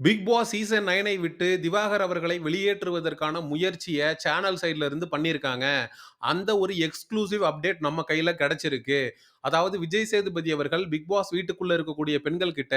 Big Boss season நைனை விட்டு திவாகர் அவர்களை வெளியேற்றுவதற்கான முயற்சியை சேனல் சைட்ல இருந்து பண்ணியிருக்காங்க. அந்த ஒரு எக்ஸ்க்ளூசிவ் அப்டேட் நம்ம கையில கிடைச்சிருக்கு. அதாவது விஜய் சேதுபதி அவர்கள் பிக் பாஸ் வீட்டுக்குள்ள இருக்கக்கூடிய பெண்கள் கிட்ட,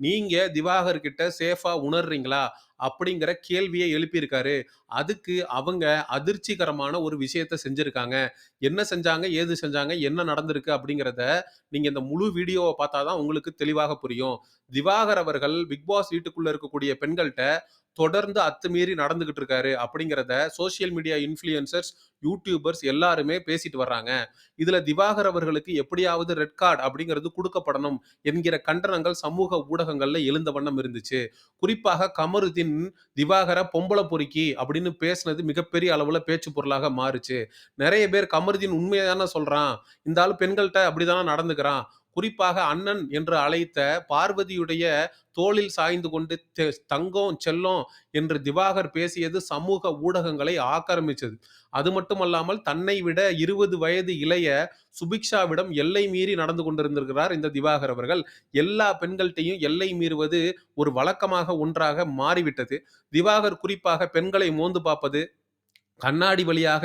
"நீங்க திவாகர் கிட்ட சேஃபா உணர்றீங்களா?" அப்படிங்கிற கேள்வியை எழுப்பியிருக்காரு. அதுக்கு அவங்க அதிர்ச்சிகரமான ஒரு விஷயத்த செஞ்சிருக்காங்க. என்ன செஞ்சாங்க? ஏது செஞ்சாங்க? என்ன நடந்திருக்கு? அப்படிங்கிறத நீங்க இந்த முழு வீடியோவை பார்த்தா தான் உங்களுக்கு தெளிவாக புரியும். திவாகர் அவர்கள் பிக் பாஸ் வீட்டுக்குள்ள இருக்கக்கூடிய பெண்கள்கிட்ட தொடர்ந்து அத்துமீறி நடந்துகிட்டு இருக்காரு அப்படிங்கிறத சோசியல் மீடியா இன்ஃப்ளூயன்சர்ஸ், யூடியூபர்ஸ் எல்லாருமே பேசிட்டு வர்றாங்க. இதுல திவாகர் அவர்களுக்கு எப்படியாவது ரெட் கார்டு அப்படிங்கிறது கொடுக்கப்படணும் என்கிற கண்டனங்கள் சமூக ஊடகங்கள்ல எழுந்த வண்ணம் இருந்துச்சு. குறிப்பாக கமருதீன் திவாகர பொம்பளை பொறுக்கி அப்படின்னு பேசினது மிகப்பெரிய அளவுல பேச்சு பொருளாக மாறுச்சு. நிறைய பேர் கமருதீன் உண்மையை தானே சொல்றான். இந்த ஆள் பெண்கள்கிட்ட அப்படிதானே நடந்துக்கிறான். குறிப்பாக அண்ணன் என்று அழைத்த பார்வதியுடைய தோளில் சாய்ந்து கொண்டு தங்கம், செல்லம் என்று திவாகர் பேசியது சமூக ஊடகங்களை ஆக்கிரமிச்சது. அது மட்டுமல்லாமல் தன்னை விட 20 வயது இளைய சுபிக்ஷாவிடம் எல்லை மீறி நடந்து கொண்டிருந்திருக்கிறார் இந்த திவாகர் அவர்கள். எல்லா பெண்கள்கிட்டையும் எல்லை மீறுவது ஒரு வழக்கமாக ஒன்றாக மாறிவிட்டது. திவாகர் குறிப்பாக பெண்களை மோந்து பார்ப்பது, கண்ணாடி வழியாக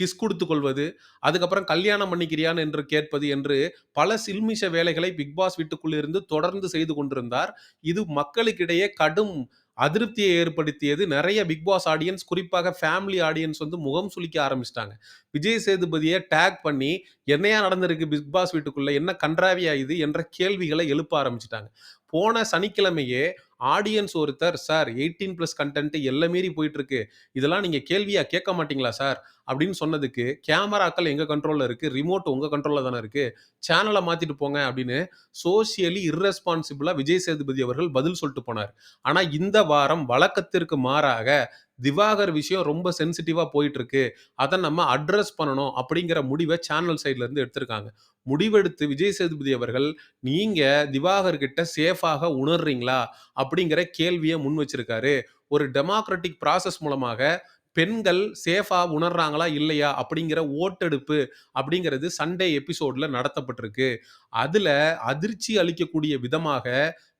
கிஸ் கொடுத்து கொள்வது, அதுக்கப்புறம் கல்யாணம் பண்ணிக்கிறியான்னு என்று கேட்பது என்று பல சில்மிஷ வேலைகளை பிக் பாஸ் இருந்து தொடர்ந்து செய்து கொண்டிருந்தார். இது மக்களுக்கிடையே கடும் அதிருப்தியை ஏற்படுத்தியது. நிறைய பிக் பாஸ் ஆடியன்ஸ் குறிப்பாக ஃபேமிலி ஆடியன்ஸ் வந்து முகம் சுளிக்க ஆரம்பிச்சிட்டாங்க விஜய் சேதுபதியை டேக் பண்ணி, "என்னையா நடந்திருக்கு பிக் பாஸ் வீட்டுக்குள்ள? என்ன கன்றாவியா இது?" என்ற கேள்விகளை எழுப்ப ஆரம்பிச்சிட்டாங்க போன சனிக்கிழமையே ஆடியன்ஸ் ஒருத்தர், "சார் எயிட்டீன் ப்ளஸ் கண்டென்ட் எல்லாம் மீறி போயிட்டு இருக்கு. இதெல்லாம் நீங்க கேள்வியா கேட்க மாட்டீங்களா சார்?" அப்படின்னு சொன்னதுக்கு, "கேமராக்கள் எங்கள் கண்ட்ரோலில் இருக்குது ரிமோட் உங்கள் கண்ட்ரோலில் தானே இருக்குது சேனலை மாற்றிட்டு போங்க." அப்படின்னு சோசியலி இர்ரெஸ்பான்சிபிளாக விஜய் சேதுபதி அவர்கள் பதில் சொல்லிட்டு போனார். ஆனால் இந்த வாரம் வழக்கத்திற்கு மாறாக திவாகர் விஷயம் ரொம்ப சென்சிட்டிவாக போயிட்டு இருக்கு. நம்ம அட்ரஸ் பண்ணணும் அப்படிங்கிற முடிவை சேனல் சைட்லேருந்து எடுத்திருக்காங்க. முடிவெடுத்து விஜய் சேதுபதி அவர்கள், நீங்கள் திவாகர் கிட்ட சேஃபாக உணர்றீங்களா?" அப்படிங்கிற கேள்வியை முன் வச்சிருக்காரு. ஒரு டெமோக்ராட்டிக் ப்ராசஸ் மூலமாக பெண்கள் சேஃபா உணர்றாங்களா? இல்லையா? அப்படிங்கிற ஓட்டெடுப்பு அப்படிங்கிறது சண்டே எபிசோட்ல நடத்தப்பட்டிருக்கு. அதுல அதிர்ச்சி அளிக்கக்கூடிய விதமாக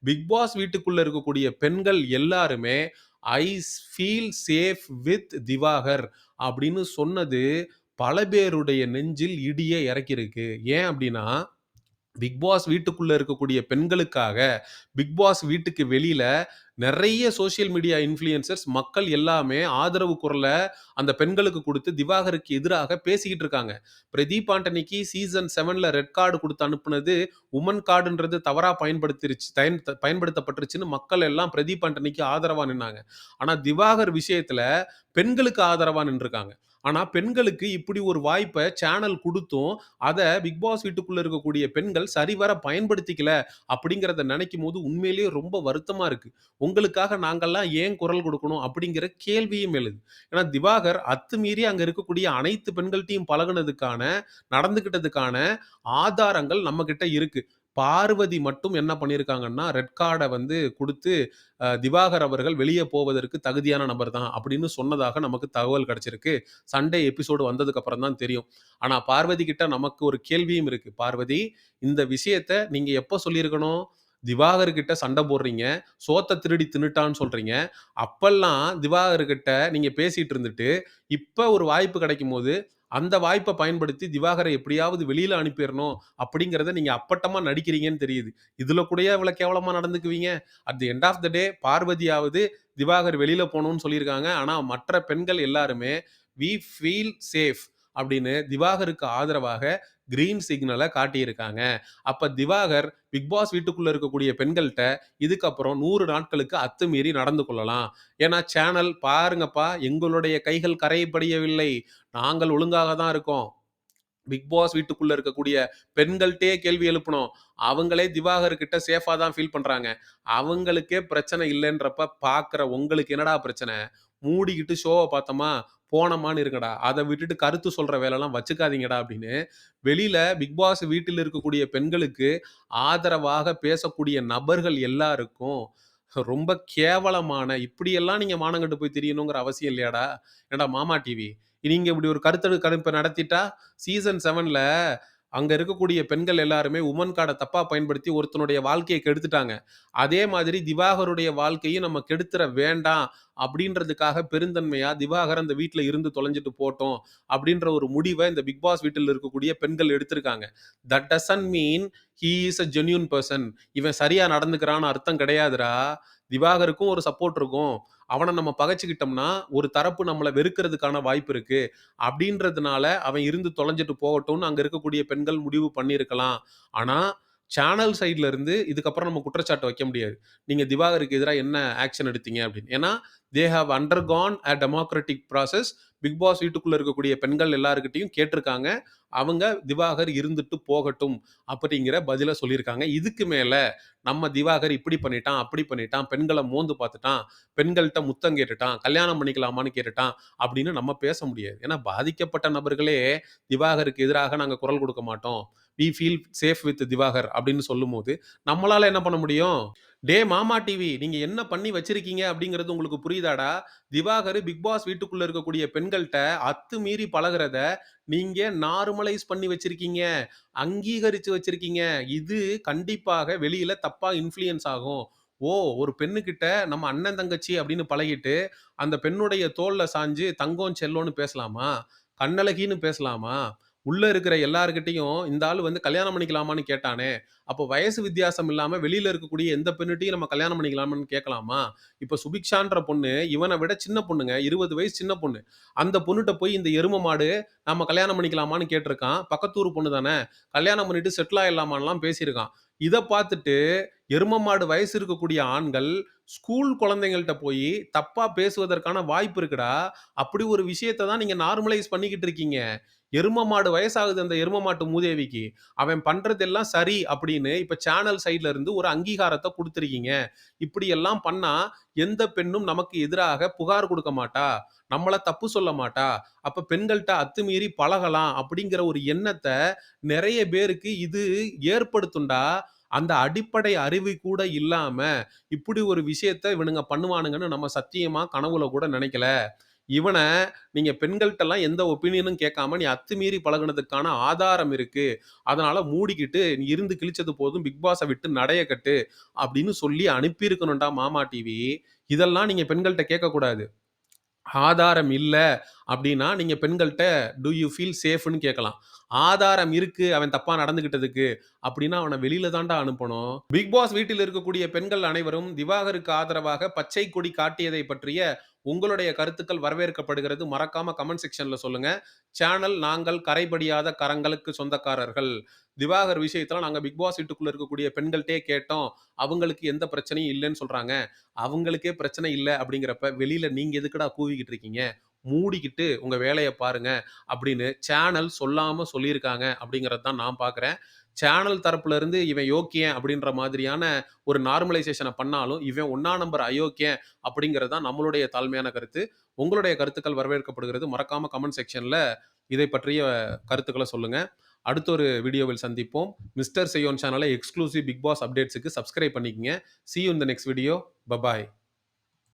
பிக் பாஸ் வீட்டுக்குள்ள இருக்கக்கூடிய பெண்கள் எல்லாருமே, "I feel safe with Diwakar" அப்படின்னு சொன்னது பல பேருடைய நெஞ்சில் இடிய இறக்கியிருக்கு. ஏன் அப்படின்னா, பிக் பாஸ் வீட்டுக்குள்ளே இருக்கக்கூடிய பெண்களுக்காக, பிக் பாஸ் வீட்டுக்கு வெளியில் நிறைய சோசியல் மீடியா இன்ஃப்ளூயன்சர்ஸ் மக்கள் எல்லாமே ஆதரவு குரலை அந்த பெண்களுக்கு கொடுத்து திவாகருக்கு எதிராக பேசிக்கிட்டு இருக்காங்க. பிரதீப் ஆண்டனிக்கு சீசன் செவனில் ரெட் கார்டு கொடுத்து அனுப்புனது, உமன் கார்டுன்றது தவறாக பயன்படுத்திருச்சு பயன் பயன்படுத்தப்பட்டுருச்சுன்னு மக்கள் எல்லாம் பிரதீப் ஆண்டனிக்கு ஆதரவாக நின்னாங்க. ஆனால் திவாகர் விஷயத்தில் பெண்களுக்கு ஆதரவாக நின்றுருக்காங்க. ஆனா பெண்களுக்கு இப்படி ஒரு வாய்ப்ப சேனல் குடுத்தும், அத பிக் பாஸ் வீட்டுக்குள்ள இருக்கக்கூடிய பெண்கள் சரிவர பயன்படுத்திக்கல அப்படிங்கிறத நெனைக்கும்போது உண்மையிலேயே ரொம்ப வருத்தமா இருக்கு. உங்களுக்காக நாங்கல்லாம் ஏன் குரல் குடுக்கணும்? அப்படிங்கிற கேள்வியும் எழுது. ஏன்னா திவாகர் அத்துமீறி அங்க இருக்கக்கூடிய அனைத்து பெண்கள்ட்டயும் பழகுனதுக்கான, நடந்துக்கிட்டதுக்கான ஆதாரங்கள் நம்மகிட்ட இருக்கு. பார்வதி மட்டும் என்ன பண்ணியிருக்காங்கன்னா, ரெட் கார்டை வந்து கொடுத்து திவாகர் அவர்கள் வெளியே போவதற்கு தகுதியான நபர் தான் அப்படின்னு சொன்னதாக நமக்கு தகவல் கிடைச்சிருக்கு. சண்டே எபிசோடு வந்ததுக்கு அப்புறம் தான் தெரியும். ஆனால் பார்வதி கிட்ட நமக்கு ஒரு கேள்வியும் இருக்கு. "பார்வதி, இந்த விஷயத்த நீங்க எப்போ சொல்லியிருக்கணும்? திவாகர் கிட்ட சண்டை போடுறீங்க. சோத்த திருடி தின்னுட்டான்னு சொல்றீங்க. அப்பெல்லாம் திவாகர் கிட்ட நீங்க பேசிட்டு இருந்துட்டு, இப்ப ஒரு வாய்ப்பு கிடைக்கும்போது, அந்த வாய்ப்பை பயன்படுத்தி திவாகரை எப்படியாவது வெளியில அனுப்பிடணும் அப்படிங்கிறத நீங்க அப்பட்டமா நடிக்கிறீங்கன்னு தெரியுது. இதுல கூட இவ்வளவு கேவலமா நடந்துக்குவீங்க? At the end of the day பார்வதியாவது Diwakar வெளியில போகணும்னு சொல்லியிருக்காங்க. ஆனா மற்ற பெண்கள் எல்லாருமே, "வி ஃபீல் சேஃப்" அப்படின்னு திவாகருக்கு ஆதரவாக கிரீன் சிக்னலை காட்டியிருக்காங்க. அப்போ திவாகர் பிக் பாஸ் வீட்டுக்குள்ளே இருக்கக்கூடிய பெண்கள்கிட்ட இதுக்கப்புறம் நூறு நாட்களுக்கு அத்துமீறி நடந்து கொள்ளலாம். ஏன்னா சேனல் "பாருங்கப்பா எங்களுடைய கைகள் கரையப்படியவில்லை நாங்கள் ஒழுங்காக தான் இருக்கோம். பிக் பாஸ் வீட்டுக்குள்ள இருக்கக்கூடிய பெண்கள்கிட்டே கேள்வி எழுப்பணும் அவங்களே திவாகர் சேஃபாக தான் ஃபீல் பண்ணுறாங்க அவங்களுக்கே பிரச்சனை இல்லைன்றப்ப பார்க்குற உங்களுக்கு என்னடா பிரச்சனை? மூடிக்கிட்டு ஷோவை பார்த்தோமா, போனோமான்னு இருக்கடா அதை விட்டுட்டு கருத்து சொல்ற வேலைலாம் வச்சுக்காதீங்கடா" அப்படின்னு வெளியில பிக் பாஸ் வீட்டில் இருக்கக்கூடிய பெண்களுக்கு ஆதரவாக பேசக்கூடிய நபர்கள் எல்லாருக்கும் ரொம்ப கேவலமான, "இப்படியெல்லாம் நீங்க மானங்கட்டு போய் தெரியணுங்கிற அவசியம் இல்லையாடா? ஏன்டா மாமா டிவி, நீங்க இப்படி ஒரு கருத்தடு கணிப்பை நடத்திட்டா, சீசன் செவனில் அங்க இருக்கக்கூடிய பெண்கள் எல்லாருமே உமன் கார்டை தப்பா பயன்படுத்தி ஒருத்தனுடைய வாழ்க்கையை கெடுத்துட்டாங்க. அதே மாதிரி திவாகருடைய வாழ்க்கையும் நம்ம கெடுத்துற வேண்டாம் அப்படின்றதுக்காக பெருந்தன்மையா திவாகர் அந்த வீட்டில் இருந்து தொலைஞ்சிட்டு போட்டோம் அப்படின்ற ஒரு முடிவை இந்த பிக் பாஸ் வீட்டில் இருக்கக்கூடிய பெண்கள் எடுத்திருக்காங்க. That doesn't mean he is a genuine person இவன் சரியா நடந்துக்கிறான்னு அர்த்தம் கிடையாதுடா. திவாகருக்கும் ஒரு சப்போர்ட் இருக்கும். அவனை நம்ம பகைச்சிக்கிட்டோம்னா ஒரு தரப்பு நம்மளை வெறுக்கிறதுக்கான வாய்ப்பு இருக்கு. அப்படின்றதுனால அவன் இருந்து தொலைஞ்சிட்டு போகட்டும்னு அங்க இருக்கக்கூடிய பெண்கள் முடிவு பண்ணியிருக்கலாம். ஆனா, சேனல் சைட்ல இருந்து இதுக்கப்புறம் நம்ம குற்றச்சாட்டு வைக்க முடியாது. நீங்க திவாகருக்கு எதிராக என்ன ஆக்ஷன் எடுத்தீங்க அப்படின்னு. ஏன்னா, they have undergone a democratic process. Bigg Boss வீட்டுக்குள்ளே இருக்கக்கூடிய பெண்கள் எல்லாருக்கிட்டையும் கேட்டிருக்காங்க. அவங்க திவாகர் இருந்துட்டு போகட்டும் அப்படிங்கிற பதிலை சொல்லியிருக்காங்க. இதுக்கு மேலே நம்ம திவாகர் இப்படி பண்ணிட்டான், அப்படி பண்ணிட்டான், பெண்களை மோந்து பார்த்துட்டான், பெண்கள்கிட்ட முத்தம் கேட்டுட்டான், கல்யாணம் பண்ணிக்கலாமான்னு கேட்டுட்டான் அப்படின்னு நம்ம பேச முடியாது. ஏன்னா பாதிக்கப்பட்ட நபர்களே திவாகருக்கு எதிராக நாங்கள் குரல் கொடுக்க மாட்டோம். We feel safe with Diwakar அப்படின்னு சொல்லும் போது நம்மளால என்ன பண்ண முடியும்? டே மாமா டிவி நீங்க என்ன பண்ணி வச்சிருக்கீங்க அப்படிங்கிறது உங்களுக்கு புரியுதாடா? திவாகர் பிக் பாஸ் வீட்டுக்குள்ள இருக்கக்கூடிய அத்து அத்துமீறி பழகுறத நீங்க நார்மலைஸ் பண்ணி வச்சிருக்கீங்க. அங்கீகரிச்சு வச்சிருக்கீங்க. இது கண்டிப்பாக வெளியில தப்பா இன்ஃப்ளூயன்ஸ் ஆகும். ஓ! ஒரு பெண்ணுக்கிட்ட நம்ம அண்ணன், தங்கச்சி அப்படின்னு பழகிட்டு, அந்த பெண்ணுடைய தோள்ல சாஞ்சு தங்கம், செல்லோன்னு பேசலாமா? கண்ணழகின்னு பேசலாமா? உள்ள இருக்கிற எல்லாருக்கிட்டையும் இந்த ஆள் வந்து கல்யாணம் பண்ணிக்கலாமான்னு கேட்டானே! அப்போ வயசு வித்தியாசம் இல்லாம வெளியில இருக்கக்கூடிய எந்த பெண்ணுட்டயும் நம்ம கல்யாணம் பண்ணிக்கலாமான்னு கேட்கலாமா? இப்ப சுபிக்ஷான்ற பொண்ணு இவனை விட சின்ன பொண்ணுங்க. 20 வயசு சின்ன பொண்ணு. அந்த பொண்ணுகிட்ட போய் இந்த எரும மாடு நம்ம கல்யாணம் பண்ணிக்கலாமான்னு கேட்டிருக்கான். பக்கத்தூர் பொண்ணு தானே! கல்யாணம் பண்ணிட்டு செட்டில் ஆயிடலாமான்லாம் பேசியிருக்கான். இதை பார்த்துட்டு எரும மாடு வயசு இருக்கக்கூடிய ஆண்கள் ஸ்கூல் குழந்தைங்கள்ட்ட போய் தப்பா பேசுவதற்கான வாய்ப்பு இருக்குடா. அப்படி ஒரு விஷயத்தை தான் நீங்க நார்மலைஸ் பண்ணிக்கிட்டு இருக்கீங்க. எரும மாடு வயசாகுது அந்த எரும மாட்டு மூதேவிக்கு. அவன் பண்றதெல்லாம் சரி அப்படின்னு இப்ப சேனல் சைட்ல இருந்து ஒரு அங்கீகாரத்தை கொடுத்துருக்கீங்க இப்படி இப்படியெல்லாம் பண்ணா எந்த பெண்ணும் நமக்கு எதிராக புகார் கொடுக்க மாட்டா. நம்மளை தப்பு சொல்ல மாட்டா. அப்ப பெண்கள்கிட்ட அத்துமீறி பழகலாம் அப்படிங்கிற ஒரு எண்ணத்தை நிறைய பேருக்கு இது ஏற்படுத்துண்டா அந்த அடிப்படை அறிவு கூட இல்லாம, இப்படி ஒரு விஷயத்த இவனுங்க பண்ணுவானுங்கன்னு நம்ம சத்தியமா கனவுல கூட நினைக்கல இவனை நீங்கள் பெண்கள்கிட்டலாம் எந்த ஒப்பீனியனும் கேட்காம நீ அத்துமீறி பழகுனதுக்கான ஆதாரம் இருக்குது அதனால் மூடிக்கிட்டு நீ இருந்து கிழிச்சது போதும் பிக் பாஸை விட்டு நடைய கட்டு அப்படின்னு சொல்லி அனுப்பியிருக்கணும்டா மாமா டிவி. இதெல்லாம் நீங்கள் பெண்கள்கிட்ட கேட்கக்கூடாது. ஆதாரம் இல்லை அப்படின்னா, நீங்கள் பெண்கள்கிட்ட டூ யூ ஃபீல் சேஃப்னு கேட்கலாம். ஆதாரம் இருக்கு அவன் தப்பா நடந்துகிட்டதுக்கு அப்படின்னா, அவனை வெளியில தாண்டா அனுப்பணும். பிக் பாஸ் வீட்டில் இருக்கக்கூடிய பெண்கள் அனைவரும் திவாகருக்கு ஆதரவாக பச்சை கொடி காட்டியதை பற்றிய உங்களுடைய கருத்துக்கள் வரவேற்கப்படுகிறது. மறக்காம கமெண்ட் செக்ஷன்ல சொல்லுங்க. சேனல் நாங்கள் கரைபடியாத கரங்களுக்கு சொந்தக்காரர்கள். திவாகர் விஷயத்துல நாங்க பிக் பாஸ் வீட்டுக்குள்ள இருக்கக்கூடிய பெண்கள்கிட்டே கேட்டோம். அவங்களுக்கு எந்த பிரச்சனையும் இல்லைன்னு சொல்றாங்க. அவங்களுக்கே பிரச்சனை இல்லை அப்படிங்கிறப்ப, வெளியில நீங்க எதுக்குடா கூவிக்கிட்டு இருக்கீங்க? மூடிக்கிட்டு உங்க வேலையை பாருங்க அப்படின்னு சேனல் சொல்லாம சொல்லியிருக்காங்க அப்படிங்கிறது தான் நான் பார்க்குறேன். சேனல் தரப்புல இருந்து இவன் யோக்கியன் அப்படின்ற மாதிரியான ஒரு நார்மலைசேஷனை பண்ணாலும், இவன் ஒன்னா நம்பர் அயோக்கியன் அப்படிங்கிறது தான் நம்மளுடைய தாழ்மையான கருத்து. உங்களுடைய கருத்துக்கள் வரவேற்கப்படுகிறது. மறக்காம கமெண்ட் செக்ஷன்ல இதை பற்றிய கருத்துக்களை சொல்லுங்க. அடுத்த ஒரு வீடியோவில் சந்திப்போம். மிஸ்டர் செய்யோன் சேனலை எக்ஸ்க்ளூசிவ் பிக் பாஸ் அப்டேட்ஸுக்கு சப்ஸ்கிரைப் பண்ணிக்கங்க. See you in the next video. Bye bye.